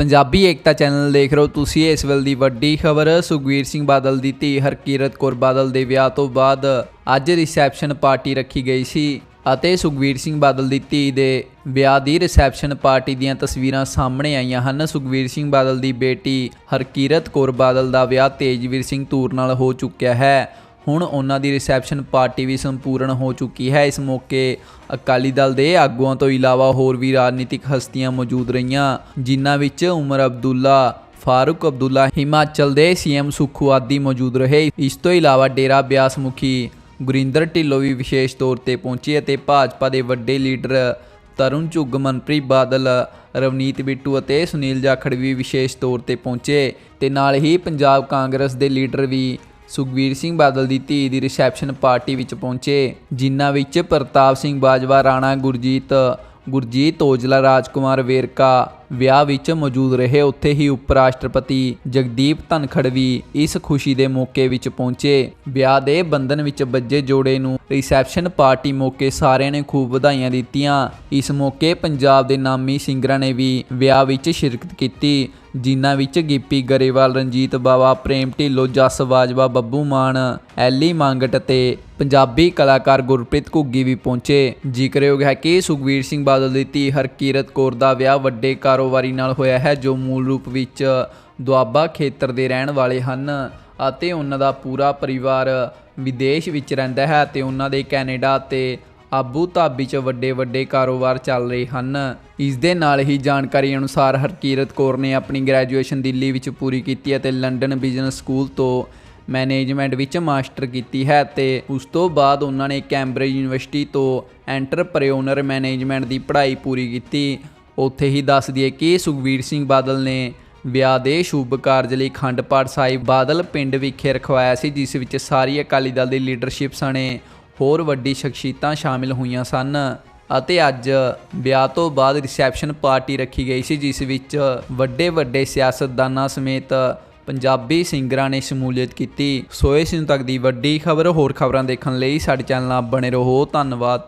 ਪੰਜਾਬੀ ਏਕਤਾ channel ਦੇਖ ਰਹੇ ਹੋ ਤੁਸੀਂ ਇਸ ਵੇਲੇ ਦੀ ਵੱਡੀ ਖਬਰ। ਸੁਖਵੀਰ ਸਿੰਘ ਬਾਦਲ ਦੀ ਧੀ ਹਰਕੀਰਤ ਕੌਰ ਬਾਦਲ ਦੇ ਵਿਆਹ ਤੋਂ ਬਾਅਦ ਅੱਜ ਰਿਸੈਪਸ਼ਨ ਪਾਰਟੀ ਰੱਖੀ ਗਈ ਸੀ ਅਤੇ ਸੁਖਵੀਰ ਸਿੰਘ ਬਾਦਲ ਦੀ ਧੀ ਦੇ ਵਿਆਹ ਦੀ ਰਿਸੈਪਸ਼ਨ ਪਾਰਟੀ ਦੀਆਂ ਤਸਵੀਰਾਂ ਸਾਹਮਣੇ ਆਈਆਂ ਹਨ। ਸੁਖਵੀਰ ਸਿੰਘ ਬਾਦਲ ਦੀ ਬੇਟੀ ਹਰਕੀਰਤ ਕੌਰ ਬਾਦਲ ਦਾ ਵਿਆਹ ਤੇਜਵੀਰ ਸਿੰਘ ਧੂਰ ਨਾਲ ਹੋ ਚੁੱਕਿਆ ਹੈ। ਹੁਣ ਉਹਨਾਂ ਦੀ ਰਿਸੈਪਸ਼ਨ ਪਾਰਟੀ ਵੀ ਸੰਪੂਰਨ ਹੋ ਚੁੱਕੀ ਹੈ। ਇਸ ਮੌਕੇ ਅਕਾਲੀ ਦਲ ਦੇ ਆਗੂਆਂ ਤੋਂ ਇਲਾਵਾ ਹੋਰ ਵੀ ਰਾਜਨੀਤਿਕ ਹਸਤੀਆਂ ਮੌਜੂਦ ਰਹੀਆਂ, ਜਿਨ੍ਹਾਂ ਵਿੱਚ ਉਮਰ ਅਬਦੁੱਲਾ, ਫਾਰੂਕ ਅਬਦੁੱਲਾ, ਹਿਮਾਚਲ ਦੇ ਸੀਐਮ ਸੁਖੂ ਆਦਿ ਮੌਜੂਦ ਰਹੇ। ਇਸ ਤੋਂ ਇਲਾਵਾ ਡੇਰਾ ਬਿਆਸ ਮੁਖੀ ਗੁਰਿੰਦਰ ਢਿੱਲੋਂ ਵੀ ਵਿਸ਼ੇਸ਼ ਤੌਰ ਤੇ ਪਹੁੰਚੇ ਅਤੇ ਭਾਜਪਾ ਦੇ ਵੱਡੇ ਲੀਡਰ ਤਰੁਣ ਝੁੱਗ, ਮਨਪ੍ਰੀਤ ਬਾਦਲ, ਰਵਨੀਤ ਬਿੱਟੂ ਅਤੇ ਸੁਨੀਲ ਜਾਖੜ ਵੀ ਵਿਸ਼ੇਸ਼ ਤੌਰ ਤੇ ਪਹੁੰਚੇ। ਤੇ ਨਾਲ ਹੀ ਪੰਜਾਬ ਕਾਂਗਰਸ ਦੇ ਲੀਡਰ ਵੀ ਸੁਖਵੀਰ ਸਿੰਘ ਬਾਦਲ ਦੀ ਧੀ ਦੀ ਰਿਸੈਪਸ਼ਨ ਪਾਰਟੀ ਵਿੱਚ ਪਹੁੰਚੇ, ਜਿਨ੍ਹਾਂ ਵਿੱਚ ਪ੍ਰਤਾਪ ਸਿੰਘ ਬਾਜਵਾ, ਰਾਣਾ ਗੁਰਜੀਤ ਗੁਰਜੀਤ ਔਜਲਾ, ਰਾਜਕੁਮਾਰ ਵੇਰਕਾ ਵਿਆਹ ਵਿੱਚ ਮੌਜੂਦ ਰਹੇ, ਉੱਥੇ ਹੀ ਉਪ ਰਾਸ਼ਟਰਪਤੀ ਜਗਦੀਪ ਧਨਖੜ ਵੀ ਇਸ ਖੁਸ਼ੀ ਦੇ ਮੌਕੇ ਵਿੱਚ ਪਹੁੰਚੇ। ਵਿਆਹ ਦੇ ਬੰਧਨ ਵਿੱਚ ਬੱਜੇ ਜੋੜੇ ਨੂੰ ਰਿਸੈਪਸ਼ਨ ਪਾਰਟੀ ਮੌਕੇ ਸਾਰਿਆਂ ਨੇ ਖੂਬ ਵਧਾਈਆਂ ਦਿੱਤੀਆਂ। ਇਸ ਮੌਕੇ ਪੰਜਾਬ ਦੇ ਨਾਮੀ ਸਿੰਗਰਾਂ ਨੇ ਵੀ ਵਿਆਹ ਵਿੱਚ ਸ਼ਿਰਕਤ ਕੀਤੀ, ਜਿਨ੍ਹਾਂ ਵਿੱਚ ਗਿੱਪੀ ਗਰੇਵਾਲ, ਰਣਜੀਤ ਬਾਵਾ, ਪ੍ਰੇਮ ਢਿੱਲੋਂ, ਜਸ ਬਾਜਵਾ, ਬੱਬੂ ਮਾਨ, ਐਲੀ ਮੰਗਟ ਅਤੇ ਪੰਜਾਬੀ ਕਲਾਕਾਰ ਗੁਰਪ੍ਰੀਤ ਘੁੱਗੀ ਵੀ ਪਹੁੰਚੇ। ਜ਼ਿਕਰਯੋਗ ਹੈ ਕਿ ਸੁਖਵੀਰ ਸਿੰਘ ਬਾਦਲ ਦੀ ਧੀ ਹਰਕੀਰਤ ਕੌਰ ਦਾ ਵਿਆਹ ਵੱਡੇ ਕਾਰੋਬਾਰੀ ਨਾਲ ਹੋਇਆ ਹੈ, ਜੋ ਮੂਲ ਰੂਪ ਵਿੱਚ ਦੁਆਬਾ ਖੇਤਰ ਦੇ ਰਹਿਣ ਵਾਲੇ ਹਨ ਅਤੇ ਉਹਨਾਂ ਦਾ ਪੂਰਾ ਪਰਿਵਾਰ ਵਿਦੇਸ਼ ਵਿੱਚ ਰਹਿੰਦਾ ਹੈ ਅਤੇ ਉਹਨਾਂ ਦੇ ਕੈਨੇਡਾ ਅਤੇ ਆਬੂ ਧਾਬੀ 'ਚ ਵੱਡੇ ਵੱਡੇ ਕਾਰੋਬਾਰ ਚੱਲ ਰਹੇ ਹਨ। ਇਸ ਦੇ ਨਾਲ ਹੀ ਜਾਣਕਾਰੀ ਅਨੁਸਾਰ ਹਰਕੀਰਤ ਕੌਰ ਨੇ ਆਪਣੀ ਗ੍ਰੈਜੂਏਸ਼ਨ ਦਿੱਲੀ ਵਿੱਚ ਪੂਰੀ ਕੀਤੀ ਅਤੇ ਲੰਡਨ ਬਿਜ਼ਨਸ ਸਕੂਲ ਤੋਂ ਮੈਨੇਜਮੈਂਟ ਵਿੱਚ ਮਾਸਟਰ ਕੀਤੀ ਹੈ ਤੇ ਉਸ ਤੋਂ ਬਾਅਦ ਉਹਨਾਂ ਨੇ ਕੈਂਬਰਿਜ ਯੂਨੀਵਰਸਿਟੀ ਤੋਂ ਐਂਟਰਪ੍ਰੈਨਿਓਰ ਮੈਨੇਜਮੈਂਟ ਦੀ ਪੜ੍ਹਾਈ ਪੂਰੀ ਕੀਤੀ। ਉੱਥੇ ਹੀ ਦੱਸ ਦਈਏ ਕਿ ਸੁਖਵੀਰ ਸਿੰਘ ਬਾਦਲ ਨੇ ਵਿਆਹ ਦੇ ਸ਼ੁਭ ਕਾਰਜ ਲਈ ਖੰਡ ਪਾਠ ਸਾਹਿਬ ਬਾਦਲ ਪਿੰਡ ਵਿਖੇ ਰਖਵਾਇਆ ਸੀ, ਜਿਸ ਵਿੱਚ ਸਾਰੀ ਅਕਾਲੀ ਦਲ ਦੀ ਲੀਡਰਸ਼ਿਪ ਸਣੇ ਹੋਰ ਵੱਡੀ ਸ਼ਖਸੀਅਤਾਂ ਸ਼ਾਮਿਲ ਹੋਈਆਂ ਸਨ ਅਤੇ ਅੱਜ ਵਿਆਹ ਤੋਂ ਬਾਅਦ ਰਿਸੈਪਸ਼ਨ ਪਾਰਟੀ ਰੱਖੀ ਗਈ ਸੀ, ਜਿਸ ਵਿੱਚ ਵੱਡੇ ਵੱਡੇ ਸਿਆਸਤਦਾਨਾਂ ਸਮੇਤ ਪੰਜਾਬੀ ਸਿੰਗਰਾਂ ਨੇ ਸ਼ਮੂਲੀਅਤ ਕੀਤੀ। ਸੋ ਇਸ ਨੂੰ ਤੱਕ ਦੀ ਵੱਡੀ ਖਬਰ, ਹੋਰ ਖਬਰਾਂ ਦੇਖਣ ਲਈ ਸਾਡੇ ਚੈਨਲ ਨਾਲ ਬਣੇ ਰਹੋ। ਧੰਨਵਾਦ।